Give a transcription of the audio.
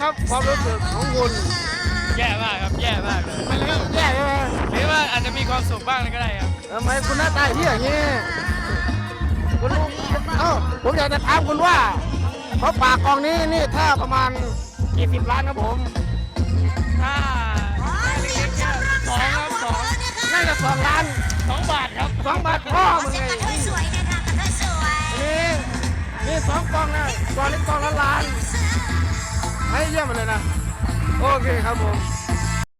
ครับ ความรู้สึกของคุณแย่มากครับ แย่มากเมันรื่แย่ใช่ไหมหรือว่าอาจจะมีความสุขบ้างก็ได้ครับทำไมคุณหน้าตาที่อย่างนี้คุณลุงเออผมอยากจะถามคุณว่าเพราะปากกองนี้นี่ถ้าประมาณกี่สิบล้านครับผมถ้าสองครับสองน่าจะสองล้านสองบาทครับสองบาทพ่อมึงไงนี่นี่สองกองนะกอง ยี่ยมเลยนะ โอเคครับผม